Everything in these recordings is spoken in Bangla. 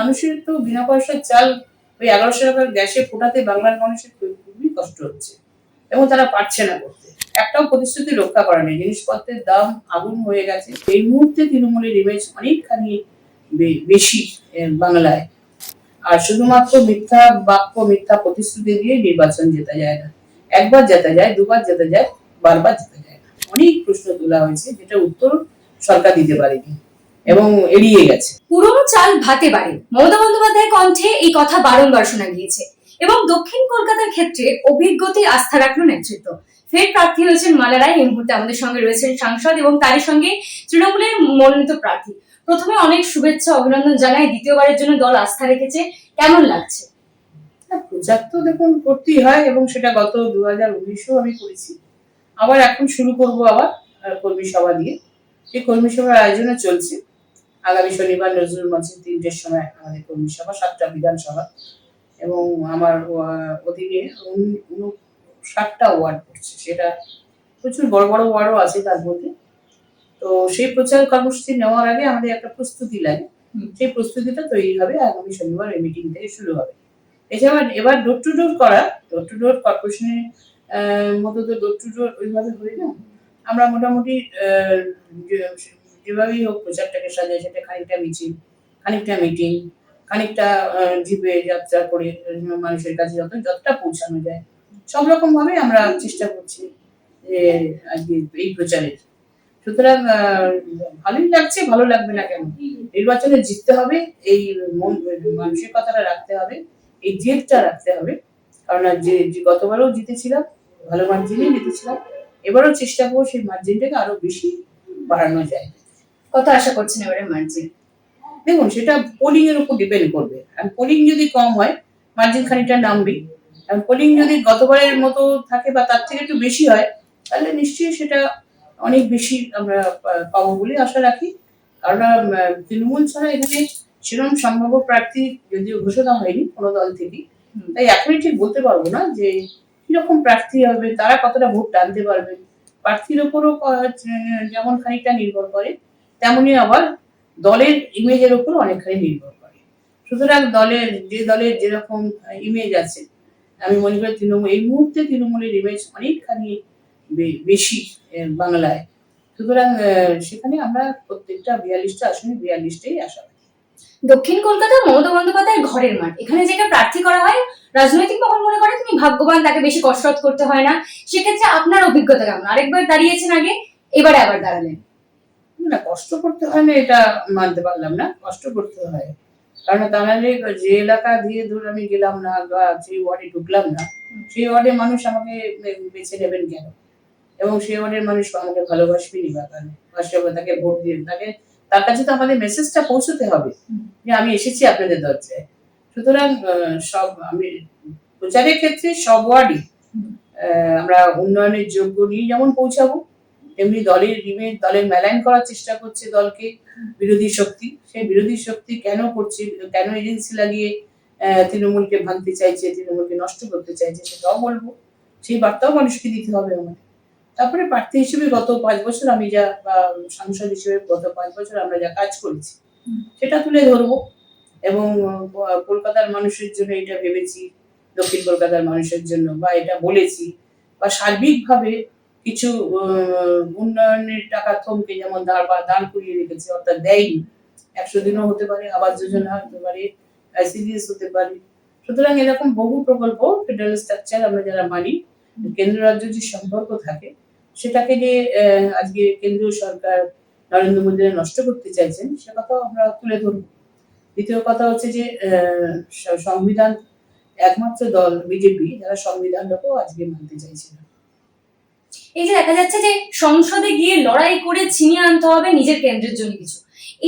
মানুষের তো বিনা পয়সার চাল ওই এগারোশো টাকার গ্যাসে ফোটাতে বাংলার মানুষের খুবই কষ্ট হচ্ছে। এবং তারা পারছে না করতে। একটাও প্রতিশ্রুতি রক্ষা করা নেই। জিনিসপত্রের দাম আগুন হয়ে গেছে। এই মুহূর্তে তৃণমূলের ইমেজ অনেকখানি বেশি বাংলায়। আর শুধুমাত্র মিথ্যা বাক্য, মিথ্যা প্রতিশ্রুতি দিয়ে নির্বাচন জেতা যায় না। একবার জেতা যায়, দুবার জেতা যায়, বারবার জেতা যায় না। অনেক প্রশ্ন তোলা হয়েছে, যেটা উত্তর সরকার দিতে পারেনি। এবং এড়িয়ে গেছে। পুরনো চাল ভাতে বাড়ে। মমতা বন্দ্যোপাধ্যায়ের কণ্ঠে এই কথা বারংবার শোনা গিয়েছে। এবং দক্ষিণ কলকাতার ক্ষেত্রে অভিজ্ঞতায় আস্থা রাখল নেতৃত্ব। ফের প্রার্থী হয়েছেন মালা রায়। এই মুহূর্তে আমাদের সঙ্গে রয়েছেন সাংসদ এবং তারই সঙ্গে তৃণমূলের মনোনীত প্রার্থী। প্রথমে অনেক শুভেচ্ছা অভিনন্দন জানাই। দ্বিতীয়বারের জন্য দল আস্থা রেখেছে। কেমন লাগছে? প্রচার তো দেখুন করতেই হয় এবং সেটা গত দু হাজার উনিশেও আমি করেছি। আবার এখন শুরু করব আবার আহ, কর্মী সভা দিয়ে। এই কর্মী সভার আয়োজনও চলছে। আগামী শনিবার নজরুল মঞ্চের তিনটের সময় আমাদের কর্মী সভা সাতটা বিধানসভা এবং আমার অধীনে ষাটটা ওয়ার্ড পড়ছে। সেটা প্রচুর বড় বড় ওয়ার্ডও আছে তার মধ্যে। তো সেই প্রচার কর্মসূচি নেওয়ার আগে আমাদের একটা প্রস্তুতি লাগে। সেই প্রস্তুতিটা তৈরি হবে আগামী শনিবার এই মিটিং থেকে শুরু হবে। এছাড়া এবার ডোর টু ডোর করা ডোর টু ডোর কর্পোরেশনের মতো তো ডোর টু ডোর ওইভাবে হয় না। আমরা মোটামুটি যেভাবেই হোক প্রচারটাকে সাজায় সেটা খানিকটা মিছিল, খানিকটা মিটিং খানিকটা জিপে যাত্রা করে মানুষের কাছে যত, যতটা পৌঁছানো যায়। সব রকম ভাবে আমরা চেষ্টা করছি যে এই প্রচারের। সুতরাং ভালোই লাগছে, ভালো লাগবে না কেন? নির্বাচনে জিততে হবে, এই মন মানসিকতাটা রাখতে হবে, এই জেদটা রাখতে হবে। কারণ যে গতবারও জিতেছিলাম, ভালো মার্জিনেই জিতেছিলাম। এবারও চেষ্টা করব সেই মার্জিনটাকে আরও বেশি বাড়ানো যায়। কত আশা করছেন এবারে মার্জিন দেখুন সেটা পোলিং এর উপর ডিপেন্ড করবে। আর পোলিং যদি কম হয় মার্জিন খানিকটা নামবে। আর পোলিং যদি গতবারের মতো থাকে বা তার থেকে একটু বেশি হয় তাহলে নিশ্চয়ই সেটা অনেক বেশি আমরা পাবো বলে আশা রাখি। কারণ তৃণমূল ছাড়া এখানে সেরকম সম্ভাব্য প্রার্থী যদিও ঘোষণা হয়নি কোনো দল থেকে। তাই এখনই ঠিক বলতে পারব না যে কীরকম প্রার্থী হবে তারা কতটা ভোট টানতে পারবে। প্রার্থীর ওপরও যেমন খানিকটা নির্ভর করে। তেমনি আবার দলের ইমেজের উপর অনেকখানি নির্ভর করে। সুতরাং দলের, যে দলের যেরকম ইমেজ আছে, আমি মনে করি তৃণমূল, এই মুহূর্তে তৃণমূলের ইমেজ অনেকখানি বেশি বাংলায়। সুতরাং সেখানে আমরা প্রত্যেকটা বিয়াল্লিশটা আসনে বিয়াল্লিশটাই করি দক্ষিণ কলকাতা মমতা বন্দ্যোপাধ্যায়ের ঘরের মাঠ। এখানে যেটা প্রার্থী করা হয়, রাজনৈতিক মহল মনে করে তুমি ভাগ্যবান, তাকে বেশি কসরত করতে হয় না। সেক্ষেত্রে আপনার অভিজ্ঞতা কেমন? আরেকবার দাঁড়িয়েছেন আগে, এবারে আবার দাঁড়ালেন। না, কষ্ট করতে হয় না, এটা মানতে পারলাম না, কষ্ট করতে হয়। কারণ তা নাহলে যে এলাকা দিয়ে ধর আমি গেলাম না বা যে ওয়ার্ডে ঢুকলাম না, সেই ওয়ার্ডের মানুষ আমাকে বেছে নেবেন কেন? এবং সেই ওয়ার্ডের মানুষ আমাকে ভালোবাসবেনই বা কেন তাকে ভোট দিয়ে তাকে, তার কাছে তো আমাদের মেসেজটা পৌঁছতে হবে। যে আমি এসেছি আপনাদের দরজায়। সুতরাং সব আমি, প্রচারের ক্ষেত্রে সব ওয়ার্ডই আমরা উন্নয়নের যোগ্য নিয়ে যেমন পৌঁছাবো তেমনি দলের ইমেজ দলের মেলাইন করার চেষ্টা করছে দলকে বিরোধী শক্তি। সেই বিরোধী শক্তি কেন করছে, কেন এজেন্সি লাগিয়ে তৃণমূলকে ভাঙতে চাইছে, তৃণমূলকে নষ্ট করতে চাইছে সেটাও বলব। সেই বার্তাও মানুষকে দিতে হবে আমাদের। তারপরে প্রার্থী হিসেবে গত পাঁচ বছর আমি যা, বা সাংসদ হিসেবে গত পাঁচ বছর আমরা যা কাজ করেছি, সেটা তুলে ধরবো। এবং কলকাতার মানুষের জন্য এটা ভেবেছি, দক্ষিণ কলকাতার মানুষের জন্য বা এটা বলেছি, বা সার্বিকভাবে কিছু উন্নয়নের টাকা থমকে যেমন দাঁড় বা করিয়ে রেখেছে, অর্থাৎ দেয়নি। একশো দিনও হতে পারে, আবাস যোজনা হতে পারে, আইসিডিএস হতে পারে। সুতরাং এরকম বহু প্রকল্প ফেডারেল স্ট্রাকচার আমরা যারা মানি কেন্দ্র রাজ্য যে সম্পর্ক থাকে, সেটাকে যে আজকে কেন্দ্রীয় সরকার নরেন্দ্র মোদী নষ্ট করতে চাইছেন, সে কথাও আমরা তুলে ধরবো। দ্বিতীয় কথা হচ্ছে যে সংবিধান, একমাত্র দল, বিজেপি, যারা সংবিধানটাকেও আজকে মানতে চাইছে এই যে দেখা যাচ্ছে যে সংসদে গিয়ে লড়াই করে ছিনিয়ে আনতে হবে নিজের কেন্দ্রের জন্য কিছু।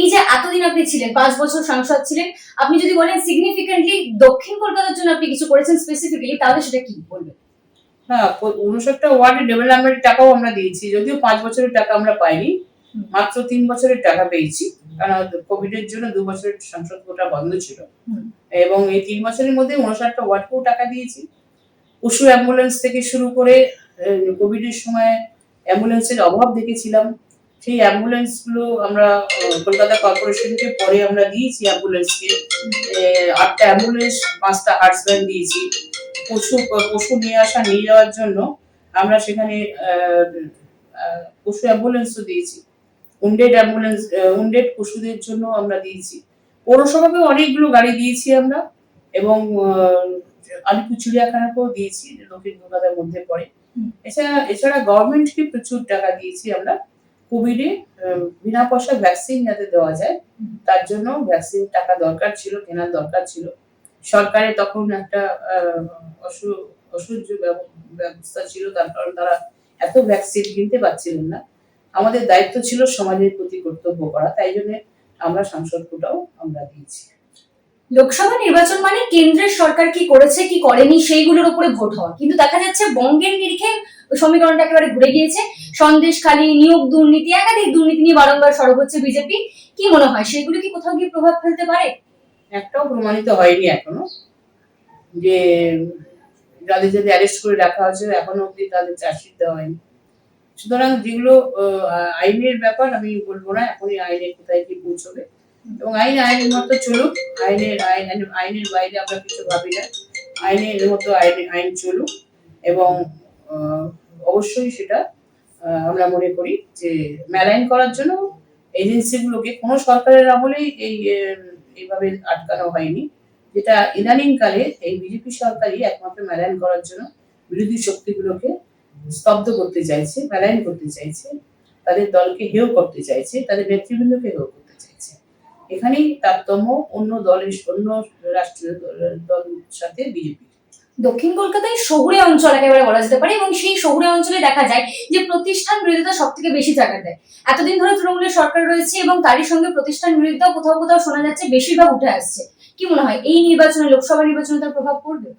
এই যে এতদিন আপনি ছিলেন পাঁচ বছর সাংসদ ছিলেন আপনি যদি বলেন সিগনিফিকেন্টলি দক্ষিণ কলকাতার জন্য আপনি কিছু করেছেন স্পেসিফিক্যালি তাহলে সেটা কি বলবেন? হ্যাঁ উনষাটটা ওয়ার্ডে ডেভেলপমেন্টের টাকাও আমরা দিয়েছি যদিও পাঁচ বছরের টাকা আমরা পাইনি মাত্র তিন বছরের টাকা পেয়েছি কারণ কোভিড এর জন্য দু বছরের সংসদ কোটা বন্ধ ছিল। এবং এই তিন বছরের মধ্যে উনষাটটা ওয়ার্ডকেও টাকা দিয়েছি। পশু অ্যাম্বুলেন্স থেকে শুরু করে কোভিড এর সময় অ্যাম্বুলেন্সের অভাব দেখেছিলাম। সেই অ্যাম্বুলেন্সগুলো আমরা কলকাতা কর্পোরেশনকে পরে আমরা দিয়েছি অ্যাম্বুলেন্সকে। আটটা অ্যাম্বুলেন্স, পাঁচটা হার্টসব্যান্ড দিয়েছি। পশু পশু নিয়ে আসা, নিয়ে যাওয়ার জন্য আমরা সেখানে পশু অ্যাম্বুলেন্সও দিয়েছি। উন্ডেড অ্যাম্বুলেন্স উন্ডেড পশুদের জন্য আমরা দিয়েছি। পৌরসভাকে অনেকগুলো গাড়ি দিয়েছি আমরা এবং আলিপুর চিড়িয়াখানাকেও দিয়েছি দক্ষিণ কলকাতার মধ্যে পড়ে। এছাড়া এছাড়া গভর্নমেন্টকে প্রচুর টাকা দিয়েছি আমরা। কোভিডে বিনা পয়সা ভ্যাকসিন যাতে দেওয়া যায় তার জন্য ভ্যাকসিন টাকা দরকার ছিল কেনার দরকার ছিল। সরকারের তখন একটা অসহ্য ব্যব- ব্যবস্থা ছিল তার কারণ তারা এত ভ্যাকসিন কিনতে পারছিলেন না। আমাদের দায়িত্ব ছিল সমাজের প্রতি কর্তব্য করা তাই জন্য আমরা সাংসদ কোটাও আমরা দিয়েছি। লোকসভা নির্বাচন মানে কেন্দ্রের সরকার কি করেছে, কি করেনি, সেইগুলোর উপরে ভোট হওয়া। কিন্তু দেখা যাচ্ছে বঙ্গের নিরিখে সমীকরণটা একেবারে ঘুরে গিয়েছে। সন্দেশখালী, নিয়োগ দুর্নীতি, একাধিক দুর্নীতি নিয়ে বারংবার সরব হচ্ছে বিজেপি। কি মনে হয়, সেগুলো কি কোথাও গিয়ে প্রভাব ফেলতে পারে? একটাও প্রমাণিত হয়নি এখনও। যে যাদের যাদের অ্যারেস্ট করে রাখা হয়েছে, এখনও অব্দি তাদের চার্জশিট দেওয়া হয়নি। সুতরাং যেগুলো আইনের ব্যাপার আমি বলব না, এখনই আইনে কোথায় কি পৌঁছবে। এবং আইন, আইনের মতো চলুক, আইনের, আইন আইন- আইনের বাইরে আমরা কিছু ভাবি না। আইনের মতো আইন আইন চলুক এবং অবশ্যই সেটা আমরা মনে করি যে মেলাইন করার জন্য এজেন্সিগুলোকে কোনো সরকারের আমলেই এই এইভাবে আটকানো হয়নি। যেটা ইদানিং কালে এই বিজেপি সরকারই একমাত্র মেলাইন করার জন্য বিরোধী শক্তিগুলোকে স্তব্ধ করতে চাইছে, মেলাইন করতে চাইছে, তাদের দলকে হেয় করতে চাইছে, তাদের নেতৃবৃন্দকে হেয় এখানেই তারতম্য অন্য দলের অন্য রাষ্ট্রীয় দল- দলের সাথে বিজেপি। দক্ষিণ কলকাতায় শহুরে অঞ্চল একেবারে বলা যেতে পারে এবং সেই শহুরে অঞ্চলে দেখা যায় যে প্রতিষ্ঠান বিরোধিতা সব থেকে বেশি জায়গা দেয়। এতদিন ধরে তৃণমূলের সরকার রয়েছে এবং তারই সঙ্গে প্রতিষ্ঠান বিরোধিতা কোথাও কোথাও শোনা যাচ্ছে বেশিরভাগ উঠে আসছে। কি মনে হয় এই নির্বাচনে লোকসভা নির্বাচনে তার প্রভাব পড়বে?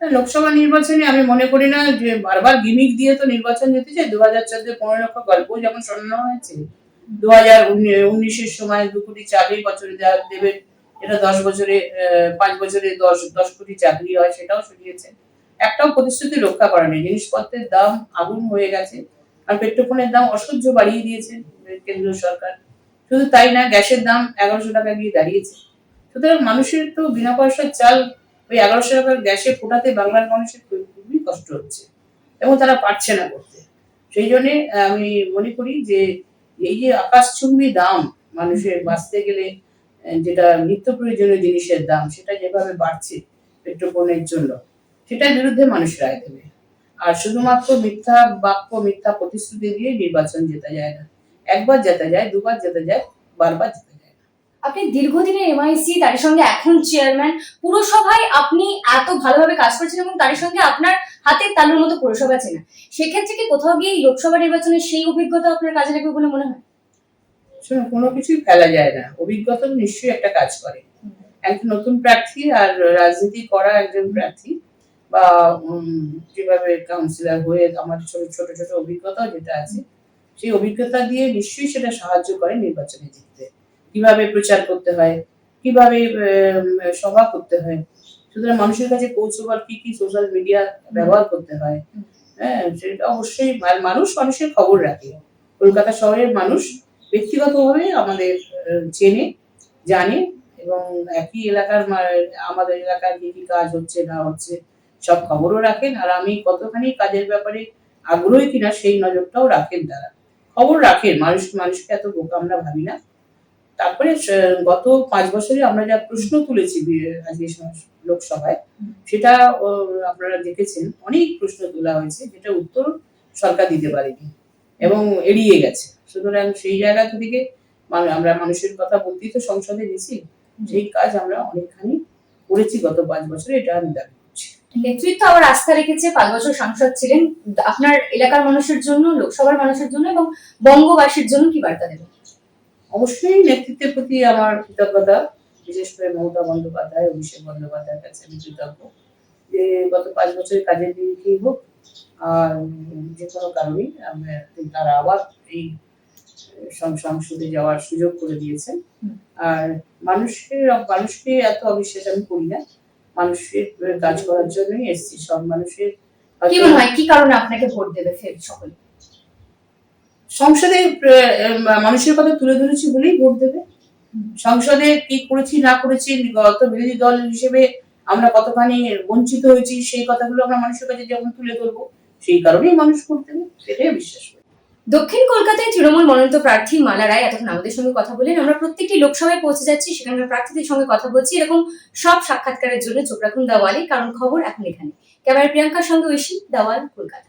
লোকসভা নির্বাচনে আমি মনে করি না যে বারবার গিমিক দিয়ে তো নির্বাচন যেতে চাই দু হাজার চোদ্দ পনেরো লক্ষ গল্প যেমন শোনানো হয়েছে উনিশের সময় দু কোটি চাকরি বছরে এটা দশ বছরে পাঁচ বছরে দশ দশ কোটি চাকরি হয় সেটাও একটাও প্রতিশ্রুতি রক্ষা জিনিসপত্রের দাম আগুন হয়ে গেছে আর পেট্রোফোনের দাম অসহ্য বাড়িয়ে দিয়েছে সরকার। শুধু তাই না, গ্যাসের দাম এগারোশো টাকা গিয়ে দাঁড়িয়েছে। সুতরাং মানুষের তো বিনা পয়সার চাল ওই এগারোশো টাকার গ্যাসে ফোটাতে বাংলার মানুষের খুবই কষ্ট হচ্ছে এবং তারা পারছে না করতে। সেই জন্যে আমি মনে করি যে এই যে আকাশচুম্বী দাম, মানুষের বাঁচতে গেলে যেটা নিত্য প্রয়োজনীয় জিনিসের দাম, সেটা যেভাবে বাড়ছে পেট্রোপণের জন্য, সেটার বিরুদ্ধে মানুষ রায় দেবে আর শুধুমাত্র মিথ্যা বাক্য, মিথ্যা প্রতিশ্রুতি দিয়ে নির্বাচন জেতা যায় না একবার জেতা যায়, দুবার জেতা যায়, বারবার জেতা। আপনি দীর্ঘদিনের এমআইসি তার সঙ্গে এখন চেয়ারম্যান পুরসভায় আপনি এত ভালোভাবে কাজ করছেন এবং তার সঙ্গে আপনার হাতের তালুর মতো পুরসভা চেনা। সেক্ষেত্রে কি কোথাও গিয়ে লোকসভা নির্বাচনের সেই অভিজ্ঞতা আপনার কাজে লাগবে বলে মনে হয়? শোনো কোনো কিছুই ফেলা যায় না। অভিজ্ঞতা নিশ্চয়ই একটা কাজ করে। একজন নতুন প্রার্থী আর রাজনীতি করা একজন প্রার্থী বা যেভাবে কাউন্সিলর হয়ে আমার ছোট ছোট ছোট অভিজ্ঞতাও যেটা আছে, সেই অভিজ্ঞতা দিয়ে নিশ্চয়ই সেটা সাহায্য করে নির্বাচনে জিততে কীভাবে প্রচার করতে হয়, কীভাবে সভা করতে হয়, সুতরাং মানুষের কাছে পৌঁছবার কি কি সোশ্যাল মিডিয়া ব্যবহার করতে হয় হ্যাঁ সেটা অবশ্যই মানুষ মানুষের খবর রাখে। কলকাতা শহরের মানুষ ব্যক্তিগতভাবে আমাদের চেনে, জানে এবং একই এলাকার আমাদের এলাকার কি কি কাজ হচ্ছে না হচ্ছে সব খবরও রাখেন আর আমি কতখানি কাজের ব্যাপারে আগ্রহী কিনা সেই নজরটাও রাখেন তারা। খবর রাখেন, মানুষ, মানুষকে এত বোকা আমরা ভাবি না। তারপরে গত পাঁচ বছরে আমরা যা প্রশ্ন তুলেছি লোকসভায়, সেটা আপনারা দেখেছেন, অনেক প্রশ্ন তোলা হয়েছে, যেটা উত্তর সরকার দিতে পারেনি এবং এড়িয়ে গেছে। সুতরাং সেই জায়গা থেকে আমরা মানুষের কথা বলতেই তো সংসদে গেছি, সেই কাজ আমরা অনেকখানি করেছি গত পাঁচ বছরে, এটা আমি দাবি নেতৃত্ব আবার আস্থা রেখেছে, পাঁচ বছর সাংসদ ছিলেন, আপনার এলাকার মানুষের জন্য, লোকসভার মানুষের জন্য এবং বঙ্গবাসীর জন্য কি বার্তা দেবেন? অবশ্যই নেতৃত্বের প্রতি আমার কৃতজ্ঞতা বিশেষ করে মমতা বন্দ্যোপাধ্যায় অভিষেক বন্দ্যোপাধ্যায়ের কাছে আমি কৃতজ্ঞ। যে গত পাঁচ বছরের কাজের দিনকেই হোক আর যে কোনো কারণেই তারা আবার এই সংসদে যাওয়ার সুযোগ করে দিয়েছেন। আর মানুষের মানুষকে এত অবিশ্বাস আমি করি না। মানুষের কাজ করার জন্যই এসছি। সব মানুষের কি মনে হয়? কি কারণে আপনাকে ভোট দেবে ফের সকলে? সংসদে মানুষের কথা তুলে ধরেছি বলেই ভোট দেবে। সংসদে কি করেছি, না করেছি, গত বিরোধী দল হিসেবে আমরা কতখানি বঞ্চিত হয়েছি, সেই কথাগুলো আমরা মানুষের কাছে যখন তুলে ধরবো, সেই কারণেই মানুষ ভোট দেবে, সেটাই বিশ্বাস করি। দক্ষিণ কলকাতায় তৃণমূল মনোনীত প্রার্থী মালা রায় এতক্ষণ আমাদের সঙ্গে কথা বলেন আমরা প্রত্যেকটি লোকসভায় পৌঁছে যাচ্ছি সেখানকার প্রার্থীদের সঙ্গে কথা বলছি। এরকম সব সাক্ষাৎকারের জন্য চোখ রাখুন দাওয়ালে, কারণ খবর এখন এখানে। ক্যামেরা প্রিয়াঙ্কার সঙ্গে ঐশী দাওয়াল, কলকাতা।